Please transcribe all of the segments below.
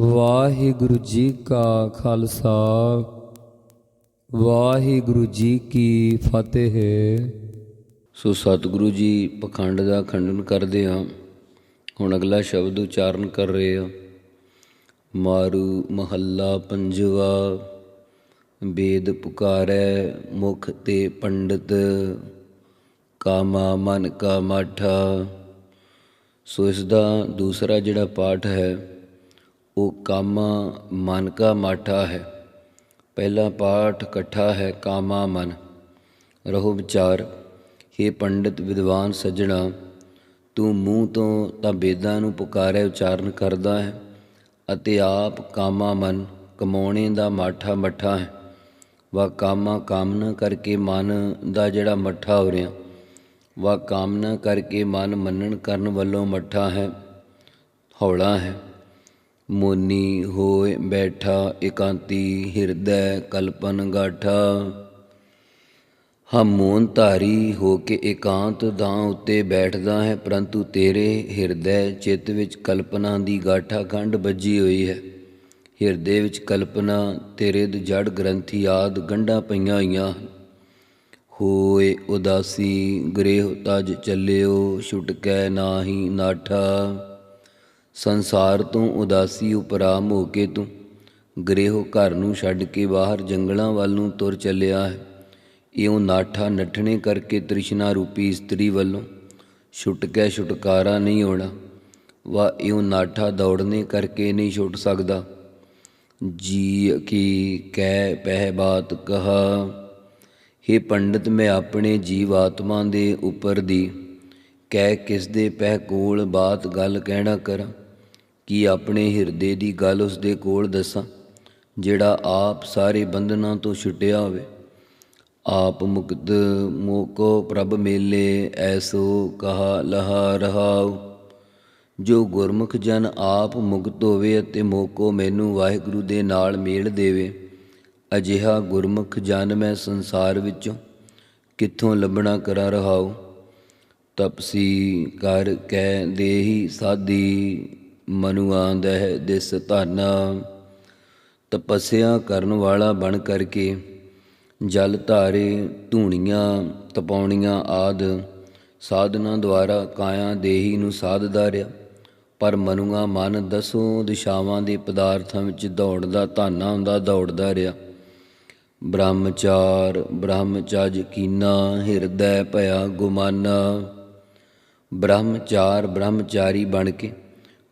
ਵਾਹਿਗੁਰੂ ਜੀ ਕਾ ਖਾਲਸਾ, ਵਾਹਿਗੁਰੂ ਜੀ ਕੀ ਫਤਿਹ। ਸੋ ਸਤਿਗੁਰੂ ਜੀ, ਪਖੰਡ ਦਾ ਖੰਡਨ ਕਰਦੇ ਹਾਂ। ਹੁਣ ਅਗਲਾ ਸ਼ਬਦ ਉਚਾਰਨ ਕਰ ਰਹੇ ਹਾਂ। ਮਾਰੂ ਮਹੱਲਾ ਪੰਜਵਾ ਵੇਦ ਪੁਕਾਰੈ ਮੁਖ ਤੇ ਪੰਡਤ, ਕਾਮਾ ਮਨ ਕਾ ਮਾਠਾ। ਸੋ ਇਸ ਦਾ ਦੂਸਰਾ ਜਿਹੜਾ ਪਾਠ ਹੈ ਉਹ ਕਾਮਾ ਮਨ ਕਾ ਮਾਠਾ ਹੈ। ਪਹਿਲਾ ਪਾਠ ਇਕੱਠਾ ਹੈ ਕਾਮਾ ਮਨ। ਰਹੋ ਵਿਚਾਰ हे ਪੰਡਿਤ ਵਿਦਵਾਨ ਸੱਜਣਾ, ਤੂੰ ਮੂੰਹ ਤੋਂ ਤਾਂ ਵੇਦਾਂ ਨੂੰ ਪੁਕਾਰਿਆ ਉਚਾਰਨ ਕਰਦਾ ਹੈ ਅਤੇ ਆਪ ਕਾਮਾ ਮਨ ਕਮਾਉਣੇ ਦਾ ਮਾਠਾ ਮੱਠਾ ਹੈ। ਵਾ ਕਾਮਾ ਕਾਮਨਾ ਕਰਕੇ ਮਨ ਦਾ ਜਿਹੜਾ ਮੱਠਾ ਹੋ ਰਿਹਾ ਵਾ ਕਾਮਨਾ ਕਰਕੇ ਮਨ ਮੰਨਣ ਕਰਨ ਵੱਲੋਂ ਮੱਠਾ ਹੈ, ਹੌਲਾ ਹੈ। ਮੋਨੀ ਹੋਏ ਬੈਠਾ, ਇਕਾਂਤੀ ਹਿਰਦੈ ਕਲਪਨ ਗਾਠਾ। ਹਮੋਨ ਧਾਰੀ ਹੋ ਕੇ ਇਕਾਂਤ ਦਾਂ ਉੱਤੇ ਬੈਠਦਾ ਹੈ, ਪਰੰਤੂ ਤੇਰੇ ਹਿਰਦੈ ਚਿੱਤ ਵਿੱਚ ਕਲਪਨਾ ਦੀ ਗਾਠਾ ਖੰਡ ਵੱਜੀ ਹੋਈ ਹੈ। ਹਿਰਦੇ ਵਿੱਚ ਕਲਪਨਾ, ਤੇਰੇ ਜੜ ਗ੍ਰੰਥੀ ਆਦ ਗੰਢਾਂ ਪਈਆਂ ਹੋਈਆਂ ਹਨ। ਹੋਏ ਉਦਾਸੀ, ਗ੍ਰਹਿ ਤਜ ਚੱਲਿਓ, ਛੁਟਕੈ ਨਾਹੀ ਨਾਠਾ। ਸੰਸਾਰ ਤੋਂ ਉਦਾਸੀ ਉਪਰਾਮ ਹੋ ਕੇ ਤੂੰ। ਗ੍ਰਹਿ ਘਰ ਨੂੰ ਛੱਡ ਕੇ ਬਾਹਰ ਜੰਗਲਾਂ ਵੱਲ ਨੂੰ ਤੁਰ ਚੱਲਿਆ ਹੈ। ਇਉਂ ਨਾਠਾ ਨੱਠਣੇ ਕਰਕੇ ਤ੍ਰਿਸ਼ਨਾ ਰੂਪੀ ਇਸਤਰੀ ਵੱਲੋਂ ਛੁੱਟ ਛੁਟਕਾਰਾ ਨਹੀਂ ਹੋਣਾ। ਵਾ ਇਉਂ ਨਾਠਾ ਦੌੜਨੇ ਕਰਕੇ ਨਹੀਂ ਛੁੱਟ ਸਕਦਾ। ਜੀ ਕੀ ਕਹਿ ਪਹਿ ਬਾਤ ਕਹਾ हे ਪੰਡਿਤ, ਮੈਂ ਆਪਣੇ ਜੀਵ ਆਤਮਾ ਦੇ ਉੱਪਰ ਦੀ। ਕਹਿ ਕਿਸ ਦੇ ਪਹਿ ਕੋਲ ਬਾਤ ਗੱਲ ਕਹਿਣਾ ਕਰਾਂ। ਕੀ ਆਪਣੇ ਹਿਰਦੇ ਦੀ ਗੱਲ ਉਸ ਦੇ ਕੋਲ ਦੱਸਾਂ, ਜਿਹੜਾ ਆਪ ਸਾਰੇ ਬੰਧਨਾਂ ਤੋਂ ਛੁੱਟਿਆ ਹੋਵੇ? ਆਪ ਮੁਕਤ ਮੋਕੋ ਪ੍ਰਭ ਮੇਲੇ, ਐਸੋ ਕਹਾ ਲਹਾ ਰਹਾਉ। ਜੋ ਗੁਰਮੁਖ ਜਨ ਆਪ ਮੁਕਤ ਹੋਵੇ ਅਤੇ ਮੋਕੋ ਮੈਨੂੰ ਵਾਹਿਗੁਰੂ ਦੇ ਨਾਲ ਮੇਲ ਦੇਵੇ, ਅਜਿਹਾ ਗੁਰਮੁਖ ਜਨ ਮੈਂ ਸੰਸਾਰ ਵਿੱਚੋਂ ਕਿੱਥੋਂ ਲੱਭਣਾ ਕਰਾਂ ਰਹਾਉ? ਤਪਸੀ ਕਰ ਕਹਿ ਦੇਹੀ ਸਾਦੀ ਮਨੁਆਂ ਦਹਿ ਦਿਸ ਧਾਨਾ, ਤਪੱਸਿਆ ਕਰਨ ਵਾਲਾ ਬਣ ਕਰਕੇ, ਜਲ ਧਾਰੇ ਧੂਣੀਆਂ ਤਪਾਉਣੀਆਂ ਆਦ ਸਾਧਨਾ ਦੁਆਰਾ ਕਾਇਆ ਦੇਹੀ ਨੂੰ ਸਾਧਦਾ ਰਿਹਾ ਪਰ ਮਨੁਆ ਮਨ ਦਸੋਂ ਦਿਸ਼ਾਵਾਂ ਦੇ ਪਦਾਰਥਾਂ ਵਿੱਚ ਦੌੜਦਾ ਧਾਨਾ ਹੁੰਦਾ ਦੌੜਦਾ ਰਿਹਾ। ਬ੍ਰਹਮਚਾਰ, ਬ੍ਰਹਮਚਜ ਕੀਨਾ, ਹਿਰਦੈ ਭਇਆ ਗੁਮਾਨਾ, ਬ੍ਰਹਮਚਾਰ ਬ੍ਰਹਮਚਾਰੀ ਬਣ ਕੇ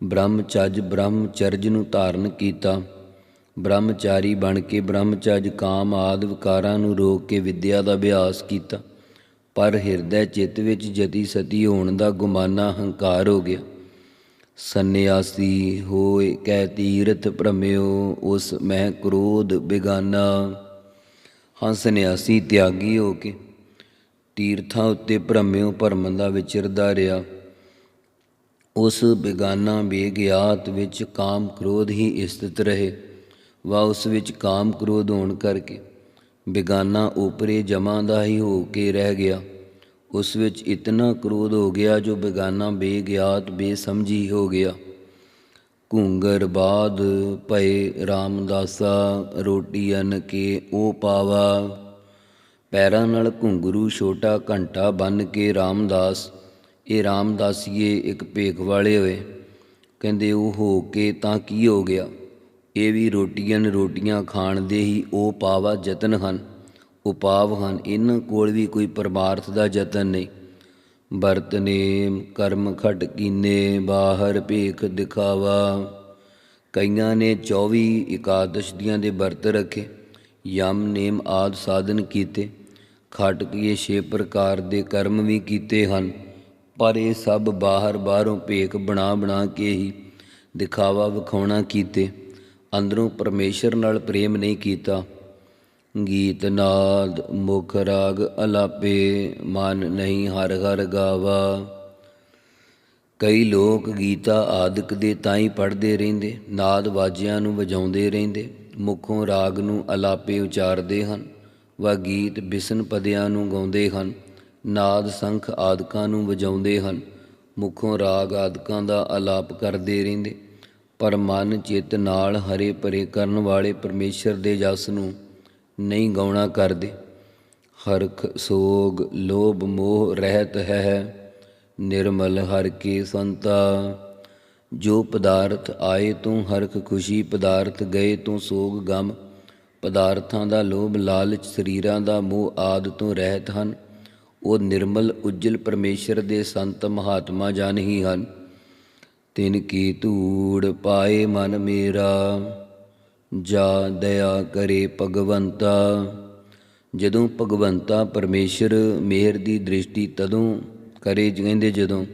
ਬ੍ਰਹਮਚਜ ਬ੍ਰਹਮਚਰਜ ਨੂੰ ਧਾਰਨ ਕੀਤਾ। ਬ੍ਰਹਮਚਾਰੀ ਬਣ ਕੇ ਬ੍ਰਹਮਚਜ ਕਾਮ ਆਦਿ ਵਿਕਾਰਾਂ ਨੂੰ ਰੋਕ ਕੇ ਵਿਦਿਆ ਦਾ ਅਭਿਆਸ ਕੀਤਾ। ਪਰ ਹਿਰਦੈ ਚਿੱਤ ਵਿੱਚ ਜਤੀ ਸਤੀ ਹੋਣ ਦਾ ਗੁਮਾਨਾ ਹੰਕਾਰ ਹੋ ਗਿਆ। ਸੰਨਿਆਸੀ ਹੋਏ ਕਹਿ ਤੀਰਥ ਭ੍ਰਮਿਓ, ਉਸ ਮਹਿ ਕ੍ਰੋਧ ਬਿਗਾਨਾ। ਹਾਂ, ਸੰਨਿਆਸੀ ਤਿਆਗੀ ਹੋ ਕੇ ਤੀਰਥਾਂ ਉੱਤੇ ਭ੍ਰਮਿਓ, ਭਰਮ ਦਾ ਵਿਚਰਦਾ ਰਿਹਾ। ਉਸ ਬੇਗਾਨਾ ਬੇਗਿਆਤ ਵਿੱਚ ਕਾਮ ਕ੍ਰੋਧ ਹੀ ਸਥਿਤ ਰਹੇ। ਵਾ ਉਸ ਵਿੱਚ ਕਾਮ ਕ੍ਰੋਧ ਹੋਣ ਕਰਕੇ ਬੇਗਾਨਾ ਉਪਰੇ ਜਮਾਂ ਦਾ ਹੀ ਹੋ ਕੇ ਰਹਿ ਗਿਆ। ਉਸ ਵਿੱਚ ਇਤਨਾ ਕ੍ਰੋਧ ਹੋ ਗਿਆ ਜੋ ਬੇਗਾਨਾ ਬੇਗਿਆਤ ਬੇਸਮਝੀ ਹੋ ਗਿਆ। ਘੁੰਗਰ ਬਾਦ ਭਏ ਰਾਮਦਾਸਾ, ਰੋਟੀ ਅਨ ਕੇ ਉਹ ਪਾਵਾ। ਪੈਰਾਂ ਨਾਲ ਘੁੰਗਰੂ ਛੋਟਾ ਘੰਟਾ ਬੰਨ ਕੇ ਰਾਮਦਾਸ ਇਹ ਰਾਮਦਾਸੀਏ ਇੱਕ ਭੇਖ ਵਾਲੇ ਹੋਏ। ਕਹਿੰਦੇ ਉਹ ਹੋ ਕੇ ਤਾਂ ਕੀ ਹੋ ਗਿਆ? ਇਹ ਵੀ ਰੋਟੀਆਂ ਰੋਟੀਆਂ ਖਾਣ ਦੇ ਹੀ ਉਹ ਪਾਵਾ ਯਤਨ ਹਨ। ਉਪਾਵ ਹਨ। ਇਹਨਾਂ ਕੋਲ ਵੀ ਕੋਈ ਪਰਮਾਰਥ ਦਾ ਯਤਨ ਨਹੀਂ। ਵਰਤ ਨੇਮ ਕਰਮ ਖਟ ਕੀਨੇ, ਬਾਹਰ ਭੇਖ ਦਿਖਾਵਾ। ਕਈਆਂ ਨੇ 24 ਇਕਾਦਸ਼ ਦੀਆਂ ਦੇ ਵਰਤ ਰੱਖੇ। ਯਮ, ਨੇਮ ਆਦ ਸਾਧਨ ਕੀਤੇ। ਖਟ ਕੀਏ ਛੇ ਪ੍ਰਕਾਰ ਦੇ ਕਰਮ ਵੀ ਕੀਤੇ ਹਨ। ਪਰ ਇਹ ਸਭ ਬਾਹਰ ਬਾਹਰੋਂ ਭੇਖ ਬਣਾ ਬਣਾ ਕੇ ਹੀ ਦਿਖਾਵਾ ਵਿਖਾਉਣਾ ਕੀਤੇ। ਅੰਦਰੋਂ ਪਰਮੇਸ਼ਰ ਨਾਲ ਪ੍ਰੇਮ ਨਹੀਂ ਕੀਤਾ। ਗੀਤ, ਨਾਦ, ਮੁਖ, ਰਾਗ ਅਲਾਪੇ ਮਨ ਨਹੀਂ ਹਰ ਹਰ ਗਾਵਾ। ਕਈ ਲੋਕ ਗੀਤਾ ਆਦਿਕ ਦੇ ਤਾਈ ਪੜ੍ਹਦੇ ਰਹਿੰਦੇ, ਨਾਦ ਵਾਜਿਆਂ ਨੂੰ ਵਜਾਉਂਦੇ ਰਹਿੰਦੇ, ਮੁਖੋਂ ਰਾਗ ਨੂੰ ਅਲਾਪੇ ਉਚਾਰਦੇ ਹਨ, ਵਾ ਗੀਤ ਬਿਸਨ ਪਦਿਆਂ ਨੂੰ ਗਾਉਂਦੇ ਹਨ। ਨਾਦ ਸੰਖ ਆਦਿਕਾਂ ਨੂੰ ਵਜਾਉਂਦੇ ਹਨ। ਮੁਖੋਂ ਰਾਗ ਆਦਿਕਾਂ ਦਾ ਆਲਾਪ ਕਰਦੇ ਰਹਿੰਦੇ। ਪਰ ਮਨ ਚਿੱਤ ਨਾਲ ਹਰੇ ਭਰੇ ਕਰਨ ਵਾਲੇ ਪਰਮੇਸ਼ਰ ਦੇ ਜਸ ਨੂੰ ਨਹੀਂ ਗਾਉਣਾ ਕਰਦੇ। ਹਰਖ, ਸੋਗ, ਲੋਭ, ਮੋਹ, ਰਹਿਤ ਹੈ, ਨਿਰਮਲ ਹਰ ਕੇ ਸੰਤਾ। ਜੋ ਪਦਾਰਥ ਆਏ ਤੂੰ ਹਰਖ ਖੁਸ਼ੀ, ਪਦਾਰਥ ਗਏ ਤੂੰ ਸੋਗ ਗਮ। ਪਦਾਰਥਾਂ ਦਾ ਲੋਭ ਲਾਲਚ, ਸਰੀਰਾਂ ਦਾ ਮੋਹ ਆਦ ਤੋਂ ਰਹਿਤ ਹਨ। ਉਹ ਨਿਰਮਲ ਉਜਲ ਪਰਮੇਸ਼ਰ ਦੇ ਸੰਤ ਮਹਾਤਮਾ ਜਨ ਹੀ ਹਨ। ਤਿਨ ਕੀ ਧੂੜ ਪਾਏ ਮਨ ਮੇਰਾ, ਜਾ ਦਇਆ ਕਰੇ ਭਗਵੰਤਾ। ਜਦੋਂ ਭਗਵੰਤਾ ਪਰਮੇਸ਼ਰ ਮਿਹਰ ਦੀ ਦ੍ਰਿਸ਼ਟੀ ਤਦੋਂ ਕਰੇ ਕਹਿੰਦੇ ਜਦੋਂ,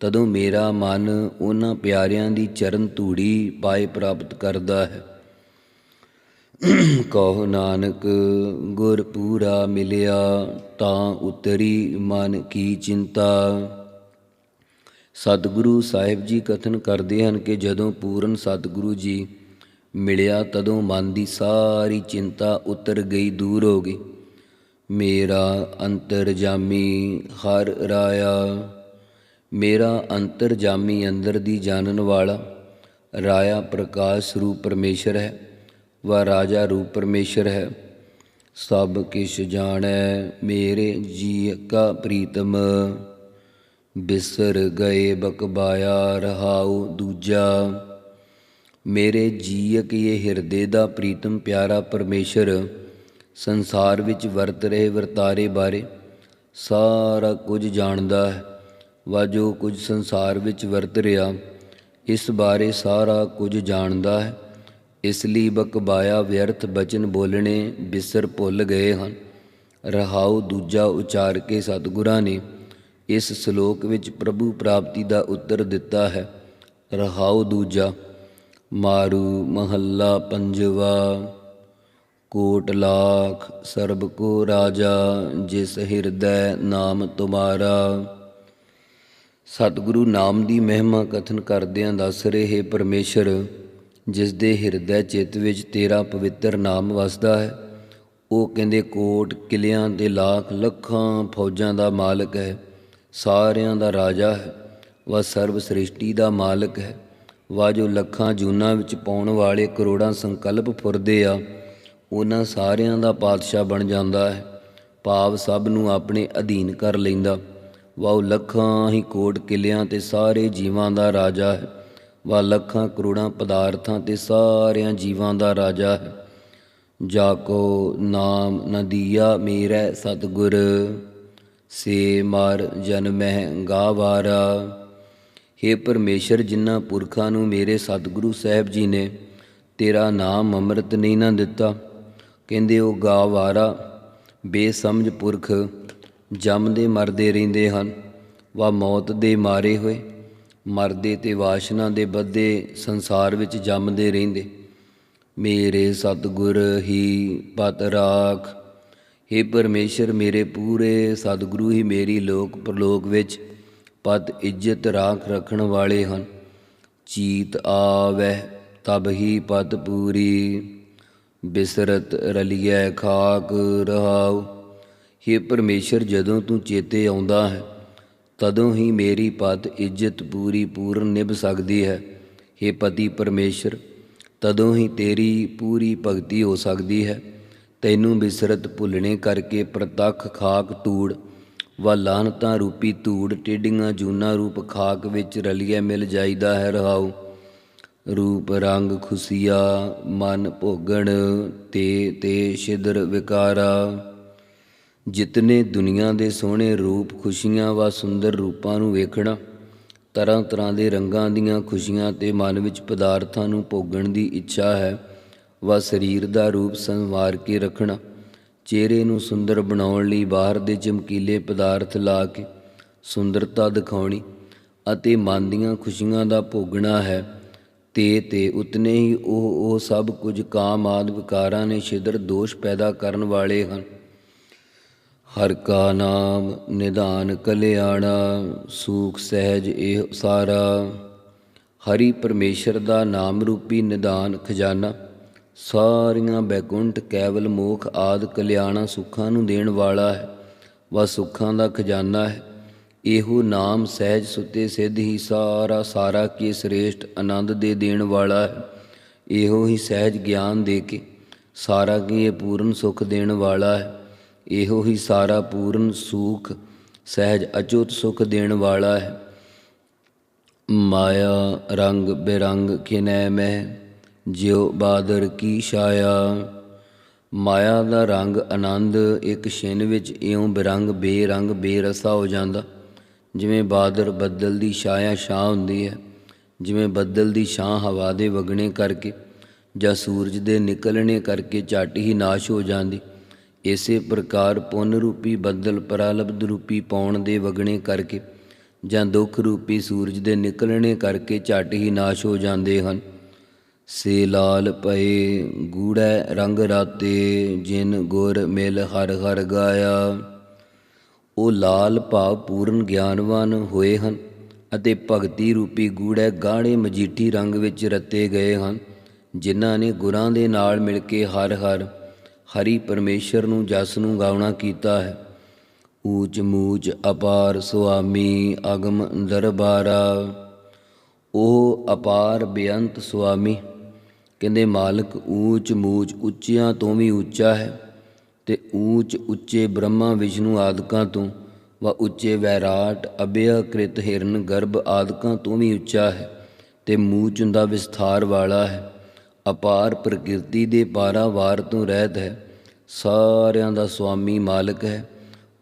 ਤਦੋਂ ਮੇਰਾ ਮਨ ਉਹਨਾਂ ਪਿਆਰਿਆਂ ਦੀ ਚਰਨ ਧੂੜੀ ਪਾਏ ਪ੍ਰਾਪਤ ਕਰਦਾ ਹੈ। ਕਹੋ ਨਾਨਕ, ਗੁਰ ਪੂਰਾ ਮਿਲਿਆ ਤਾਂ ਉਤਰੀ ਮਨ ਕੀ ਚਿੰਤਾ। ਸਤਿਗੁਰੂ ਸਾਹਿਬ ਜੀ ਕਥਨ ਕਰਦੇ ਹਨ ਕਿ ਜਦੋਂ ਪੂਰਨ ਸਤਿਗੁਰੂ ਜੀ ਮਿਲਿਆ ਤਦੋਂ ਮਨ ਦੀ ਸਾਰੀ ਚਿੰਤਾ ਉਤਰ ਗਈ, ਦੂਰ ਹੋ ਗਈ। ਮੇਰਾ ਅੰਤਰਜਾਮੀ ਹਰ ਰਾਇਆ, ਮੇਰਾ ਅੰਤਰਜਾਮੀ ਅੰਦਰ ਦੀ ਜਾਣਨ ਵਾਲਾ, ਰਾਇਆ ਪ੍ਰਕਾਸ਼ ਰੂਪ ਪਰਮੇਸ਼ਰ ਹੈ। ਵਾ ਰਾਜਾ ਰੂਪ ਪਰਮੇਸ਼ਰ ਹੈ। ਸਭ ਕਿਛ ਜਾਣੈ, ਮੇਰੇ ਜੀ ਕਾ ਪ੍ਰੀਤਮ। ਬਿਸਰ ਗਏ ਬਕਬਾਇਆ, ਰਹਾਉ ਦੂਜਾ। ਮੇਰੇ ਜੀਅਕ ਕੀ ਹਿਰਦੇ ਦਾ ਪ੍ਰੀਤਮ, ਪਿਆਰਾ ਪਰਮੇਸ਼ਰ, ਸੰਸਾਰ ਵਿੱਚ ਵਰਤ ਰਹੇ ਵਰਤਾਰੇ ਬਾਰੇ ਸਾਰਾ ਕੁਝ ਜਾਣਦਾ ਹੈ। ਵਾ ਜੋ ਕੁਝ ਸੰਸਾਰ ਵਿੱਚ ਵਰਤ ਰਿਹਾ, ਇਸ ਬਾਰੇ ਸਾਰਾ ਕੁਝ ਜਾਣਦਾ ਹੈ। ਇਸ ਲਈ ਬਕਬਾਇਆ ਵਿਅਰਥ ਬਚਨ ਬੋਲਣੇ ਬਿਸਰ ਭੁੱਲ ਗਏ ਹਨ। ਰਹਾਉ ਦੂਜਾ ਉਚਾਰ ਕੇ ਸਤਿਗੁਰਾਂ ਨੇ ਇਸ ਸ਼ਲੋਕ ਵਿੱਚ ਪ੍ਰਭੂ ਪ੍ਰਾਪਤੀ ਦਾ ਉੱਤਰ ਦਿੱਤਾ ਹੈ। ਰਹਾਉ ਦੂਜਾ, ਮਾਰੂ ਮਹੱਲਾ ਪੰਜਵਾ, ਕੋਟ ਲਾਖ ਸਰਬ ਕੋ ਰਾਜਾ, ਜਿਸ ਹਿਰਦੈ ਨਾਮ ਤੁਮਾਰਾ। ਸਤਿਗੁਰੂ ਨਾਮ ਦੀ ਮਹਿਮਾ ਕਥਨ ਕਰਦਿਆਂ ਦੱਸ ਰਹੇ ਪਰਮੇਸ਼ਰ ਜਿਸ ਦੇ ਹਿਰਦੈ ਚਿੱਤ ਵਿੱਚ ਤੇਰਾ ਪਵਿੱਤਰ ਨਾਮ ਵਸਦਾ ਹੈ। ਉਹ ਕਹਿੰਦੇ, ਕੋਟ ਕਿਲਿਆਂ ਦੇ ਲੱਖ ਲੱਖਾਂ ਫੌਜਾਂ ਦਾ ਮਾਲਕ ਹੈ। ਸਾਰਿਆਂ ਦਾ ਰਾਜਾ ਹੈ। ਵਾ ਸਰਬ ਸ੍ਰਿਸ਼ਟੀ ਦਾ ਮਾਲਕ ਹੈ। ਵਾ ਜੋ ਲੱਖਾਂ ਜੂਨਾਂ ਵਿੱਚ ਪਾਉਣ ਵਾਲੇ ਕਰੋੜਾਂ ਸੰਕਲਪ ਫੁਰਦੇ ਆ, ਉਹਨਾਂ ਸਾਰਿਆਂ ਦਾ ਪਾਤਸ਼ਾਹ ਬਣ ਜਾਂਦਾ ਹੈ। ਭਾਵ ਸਭ ਨੂੰ ਆਪਣੇ ਅਧੀਨ ਕਰ ਲੈਂਦਾ। ਵਾ ਉਹ ਲੱਖਾਂ ਹੀ ਕੋਟ ਕਿਲਿਆਂ ਤੇ ਸਾਰੇ ਜੀਵਾਂ ਦਾ ਰਾਜਾ ਹੈ। ਵਾ ਲੱਖਾਂ ਕਰੋੜਾਂ ਪਦਾਰਥਾਂ ਤੇ ਸਾਰਿਆਂ ਜੀਵਾਂ ਦਾ ਰਾਜਾ ਹੈ। ਜਾ ਕੋ ਨਾਮ ਨਦੀਆ ਮੇਰਾ ਸਤਿਗੁਰ, ਸੇ ਮਾਰ ਜਨਮਹਿ ਗਾਵਾਰਾ हे ਪਰਮੇਸ਼ਰ, ਜਿਨ੍ਹਾਂ ਪੁਰਖਾਂ ਨੂੰ ਮੇਰੇ ਸਤਿਗੁਰੂ ਸਾਹਿਬ ਜੀ ਨੇ ਤੇਰਾ ਨਾਮ ਅੰਮ੍ਰਿਤ ਨਹੀਂ ਨਾ ਦਿੱਤਾ, ਕਹਿੰਦੇ ਉਹ ਗਾਵਾਰਾ ਬੇਸਮਝ ਪੁਰਖ ਜੰਮਦੇ ਮਰਦੇ ਰਹਿੰਦੇ ਹਨ, ਵਾ ਮੌਤ ਦੇ ਮਾਰੇ ਹੋਏ। ਮਰਦੇ ਤੇ ਵਾਸ਼ਨਾ ਦੇ ਬੱਧੇ ਸੰਸਾਰ ਵਿੱਚ ਜੰਮਦੇ ਰਹਿੰਦੇ। ਮੇਰੇ ਸਤਿਗੁਰ ਹੀ ਪਤ ਰਾਖ हे ਪਰਮੇਸ਼ਰ ਮੇਰੇ ਪੂਰੇ, ਸਤਿਗੁਰੂ ਹੀ ਮੇਰੀ ਲੋਕ ਪ੍ਰਲੋਕ ਵਿੱਚ ਪਤ ਇੱਜ਼ਤ ਰਾਖ ਰੱਖਣ ਵਾਲੇ ਹਨ। ਚੀਤ ਆਵੈ, ਤਬ ਹੀ ਪਤ ਪੂਰੀ। ਬਿਸਰਤ ਰਲੀਐ, ਖਾਕ ਰਹਾਉ हे ਪਰਮੇਸ਼ਰ ਜਦੋਂ ਤੂੰ ਚੇਤੇ ਆਉਂਦਾ ਹੈ ਤਦੋਂ ਹੀ ਮੇਰੀ ਪਦ ਇੱਜ਼ਤ ਪੂਰੀ ਪੂਰਨ ਨਿਭ ਸਕਦੀ ਹੈ। हे ਪਤੀ ਪਰਮੇਸ਼ਰ, ਤਦੋਂ ਹੀ ਤੇਰੀ ਪੂਰੀ ਭਗਤੀ ਹੋ ਸਕਦੀ ਹੈ। ਤੈਨੂੰ ਬਿਸਰਤ ਭੁੱਲਣੇ ਕਰਕੇ ਪ੍ਰਤੱਖ ਖਾਕ ਧੂੜ ਵਾ ਲਾਹਨਤਾਂ ਰੂਪੀ ਧੂੜ ਟੇਡੀਆਂ ਜੂਨਾ ਰੂਪ ਖਾਕ ਵਿੱਚ ਰਲੀਏ ਮਿਲ ਜਾਈਦਾ ਹੈ ਰਹਾਉ। ਰੂਪ ਰੰਗ ਖੁਸ਼ੀਆ ਮਨ ਭੋਗਣ ਤੇ ਤੇ ਛਿਦਰ ਵਿਕਾਰਾ। ਜਿਤਨੇ ਦੁਨੀਆ ਦੇ ਸੋਹਣੇ ਰੂਪ ਖੁਸ਼ੀਆਂ ਵਾ ਸੁੰਦਰ ਰੂਪਾਂ ਨੂੰ ਵੇਖਣਾ, ਤਰ੍ਹਾਂ ਤਰ੍ਹਾਂ ਦੇ ਰੰਗਾਂ ਦੀਆਂ ਖੁਸ਼ੀਆਂ ਤੇ ਮਨ ਵਿੱਚ ਪਦਾਰਥਾਂ ਨੂੰ ਭੋਗਣ ਦੀ ਇੱਛਾ ਹੈ, ਵਾ ਸਰੀਰ ਦਾ ਰੂਪ ਸੰਵਾਰ ਕੇ ਰੱਖਣਾ, ਚਿਹਰੇ ਨੂੰ ਸੁੰਦਰ ਬਣਾਉਣ ਲਈ ਬਾਹਰ ਦੇ ਚਮਕੀਲੇ ਪਦਾਰਥ ਲਾ ਕੇ ਸੁੰਦਰਤਾ ਦਿਖਾਉਣੀ ਅਤੇ ਮਨ ਦੀਆਂ ਖੁਸ਼ੀਆਂ ਦਾ ਭੋਗਣਾ ਹੈ, ਤੇ ਤੇ ਉਤਨੇ ਹੀ ਉਹ ਉਹ ਸਭ ਕੁਝ ਕਾਮ ਆਦਿ ਵਿਕਾਰਾਂ ਨੇ ਛਿਦਰ ਦੋਸ਼ ਪੈਦਾ ਕਰਨ ਵਾਲੇ ਹਨ। ਹਰ ਕਾ ਨਾਮ ਨਿਦਾਨ ਕਲਿਆਣਾ, ਸੂਖ ਸਹਿਜ ਇਹ ਸਾਰਾ ਹਰੀ ਪਰਮੇਸ਼ਰ ਦਾ ਨਾਮ ਰੂਪੀ ਨਿਧਾਨ ਖਜ਼ਾਨਾ, ਸਾਰੀਆਂ ਬੈਕੁੰਠ ਕੇਵਲ ਮੋਖ ਆਦ ਕਲਿਆਣਾ ਸੁੱਖਾਂ ਨੂੰ ਦੇਣ ਵਾਲਾ ਹੈ ਵਾ ਸੁੱਖਾਂ ਦਾ ਖਜ਼ਾਨਾ ਹੈ। ਇਹੋ ਨਾਮ ਸਹਿਜ ਸੁਤੇ ਸਿੱਧ ਹੀ ਸਾਰਾ ਸਾਰਾ ਕੀ ਸ੍ਰੇਸ਼ਟ ਆਨੰਦ ਦੇ ਦੇਣ ਵਾਲਾ ਹੈ। ਇਹੋ ਹੀ ਸਹਿਜ ਗਿਆਨ ਦੇ ਕੇ ਸਾਰਾ ਕੀ ਇਹ ਪੂਰਨ ਸੁਖ ਦੇਣ ਵਾਲਾ ਹੈ। ਇਹੋ ਹੀ ਸਾਰਾ ਪੂਰਨ ਸੂਖ ਸਹਿਜ ਅਚੁੱਤ ਸੁਖ ਦੇਣ ਵਾਲਾ ਹੈ। ਮਾਇਆ ਰੰਗ ਬਿਰੰਗ ਖਿਨੈ ਮਹਿ, ਜਿਉ ਬਾਦਰ ਕੀ ਛਾਇਆ। ਮਾਇਆ ਦਾ ਰੰਗ ਆਨੰਦ, ਇੱਕ ਛਿਨ ਵਿੱਚ ਇਉਂ ਬਿਰੰਗ ਬੇਰੰਗ ਬੇਰਸਾ ਹੋ ਜਾਂਦਾ, ਜਿਵੇਂ ਬਾਦਰ ਬੱਦਲ ਦੀ ਛਾਇਆ ਛਾਂ ਹੁੰਦੀ ਹੈ, ਜਿਵੇਂ ਬੱਦਲ ਦੀ ਛਾਂ ਹਵਾ ਦੇ ਵਗਣੇ ਕਰਕੇ ਜਾਂ ਸੂਰਜ ਦੇ ਨਿਕਲਣੇ ਕਰਕੇ ਝੱਟ ਹੀ ਨਾਸ਼ ਹੋ ਜਾਂਦੀ। ਇਸੇ ਪ੍ਰਕਾਰ ਪੁੰਨ ਰੂਪੀ ਬੱਦਲ ਪਰਾਲਬਧ ਰੂਪੀ ਪੌਣ ਦੇ ਵਗਣੇ ਕਰਕੇ ਜਾਂ ਦੁੱਖ ਰੂਪੀ ਸੂਰਜ ਦੇ ਨਿਕਲਣੇ ਕਰਕੇ ਝੱਟ ਹੀ ਨਾਸ਼ ਹੋ ਜਾਂਦੇ ਹਨ। ਸੇ ਲਾਲ ਪਏ ਗੂੜੈ ਰੰਗ ਰਾਤੇ, ਜਿਨ ਗੁਰ ਮਿਲ ਹਰ ਹਰ ਗਾਇਆ। ਉਹ ਲਾਲ ਭਾਵ ਪੂਰਨ ਗਿਆਨਵਾਨ ਹੋਏ ਹਨ ਅਤੇ ਭਗਤੀ ਰੂਪੀ ਗੂੜੈ ਗਾੜੇ ਮਜੀਠੀ ਰੰਗ ਵਿੱਚ ਰਤੇ ਗਏ ਹਨ, ਜਿਨ੍ਹਾਂ ਨੇ ਗੁਰਾਂ ਦੇ ਨਾਲ ਮਿਲ ਕੇ ਹਰ ਹਰ ਹਰੀ ਪਰਮੇਸ਼ਰ ਨੂੰ ਜਸ ਨੂੰ ਗਾਉਣਾ ਕੀਤਾ ਹੈ। ਊਚ ਮੂਚ ਅਪਾਰ ਸੁਆਮੀ ਅਗਮ ਦਰਬਾਰਾ। ਉਹ ਅਪਾਰ ਬੇਅੰਤ ਸੁਆਮੀ, ਕਹਿੰਦੇ ਮਾਲਕ ਊਚ ਮੂਚ ਉੱਚਿਆਂ ਤੋਂ ਵੀ ਉੱਚਾ ਹੈ ਤੇ ਊਚ ਉੱਚੇ ਬ੍ਰਹਮਾ ਵਿਸ਼ਨੂੰ ਆਦਿਕਾਂ ਤੋਂ ਵਾ ਉੱਚੇ ਵੈਰਾਟ ਅਭਿਆ ਕ੍ਰਿਤ ਹਿਰਨ ਗਰਭ ਆਦਿਕਾਂ ਤੋਂ ਵੀ ਉੱਚਾ ਹੈ ਤੇ ਮੂਚ ਦਾ ਵਿਸਥਾਰ ਵਾਲਾ ਹੈ। ਅਪਾਰ ਪ੍ਰਕਿਰਤੀ ਦੇ ਪਾਰਾਵਾਰ ਤੋਂ ਰਹਿਤ ਹੈ, ਸਾਰਿਆਂ ਦਾ ਸੁਆਮੀ ਮਾਲਕ ਹੈ।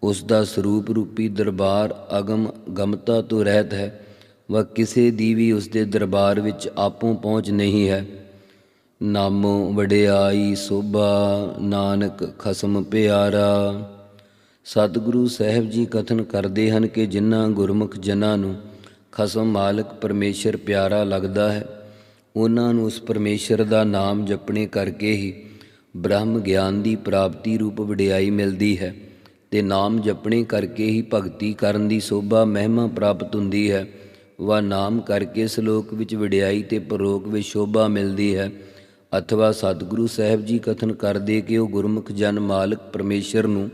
ਉਸ ਦਾ ਸਰੂਪ ਰੂਪੀ ਦਰਬਾਰ ਅਗਮ ਗਮਤਾ ਤੋਂ ਰਹਿਤ ਹੈ ਵਾ ਕਿਸੇ ਦੀ ਵੀ ਉਸ ਦੇ ਦਰਬਾਰ ਵਿੱਚ ਆਪੋਂ ਪਹੁੰਚ ਨਹੀਂ ਹੈ। ਨਾਮੋ ਵਡਿਆਈ ਸੋਭਾ, ਨਾਨਕ ਖਸਮ ਪਿਆਰਾ। ਸਤਿਗੁਰੂ ਸਾਹਿਬ ਜੀ ਕਥਨ ਕਰਦੇ ਹਨ ਕਿ ਜਿਨ੍ਹਾਂ ਗੁਰਮੁਖ ਜਨਾਂ ਨੂੰ ਖਸਮ ਮਾਲਕ ਪਰਮੇਸ਼ਰ ਪਿਆਰਾ ਲੱਗਦਾ ਹੈ ਉਹਨਾਂ ਨੂੰ ਉਸ ਪਰਮੇਸ਼ਰ ਦਾ ਨਾਮ ਜਪਣੇ ਕਰਕੇ ਹੀ ਬ੍ਰਹਮ ਗਿਆਨ ਦੀ ਪ੍ਰਾਪਤੀ ਰੂਪ ਵਡਿਆਈ ਮਿਲਦੀ ਹੈ ਤੇ ਨਾਮ ਜਪਣੇ ਕਰਕੇ ਹੀ ਭਗਤੀ ਕਰਨ ਦੀ ਸੋਭਾ ਮਹਿਮਾ ਪ੍ਰਾਪਤ ਹੁੰਦੀ ਹੈ। ਵਾ ਨਾਮ ਕਰਕੇ ਸ਼ਲੋਕ ਵਿੱਚ ਵਡਿਆਈ ਤੇ ਪ੍ਰੋਕ ਵਿੱਚ ਸ਼ੋਭਾ ਮਿਲਦੀ ਹੈ। ਅਥਵਾ ਸਤਿਗੁਰੂ ਸਾਹਿਬ ਜੀ ਕਥਨ ਕਰਦੇ ਕਿ ਉਹ ਗੁਰਮੁਖ ਜਨ ਮਾਲਕ ਪਰਮੇਸ਼ਰ ਨੂੰ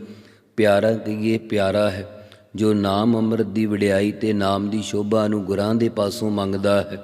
ਪਿਆਰਾ ਕਹੀਏ ਪਿਆਰਾ ਹੈ, ਜੋ ਨਾਮ ਅੰਮ੍ਰਿਤ ਦੀ ਵਡਿਆਈ ਤੇ ਨਾਮ ਦੀ ਸ਼ੋਭਾ ਨੂੰ ਗੁਰਾਂ ਦੇ ਪਾਸੋਂ ਮੰਗਦਾ ਹੈ।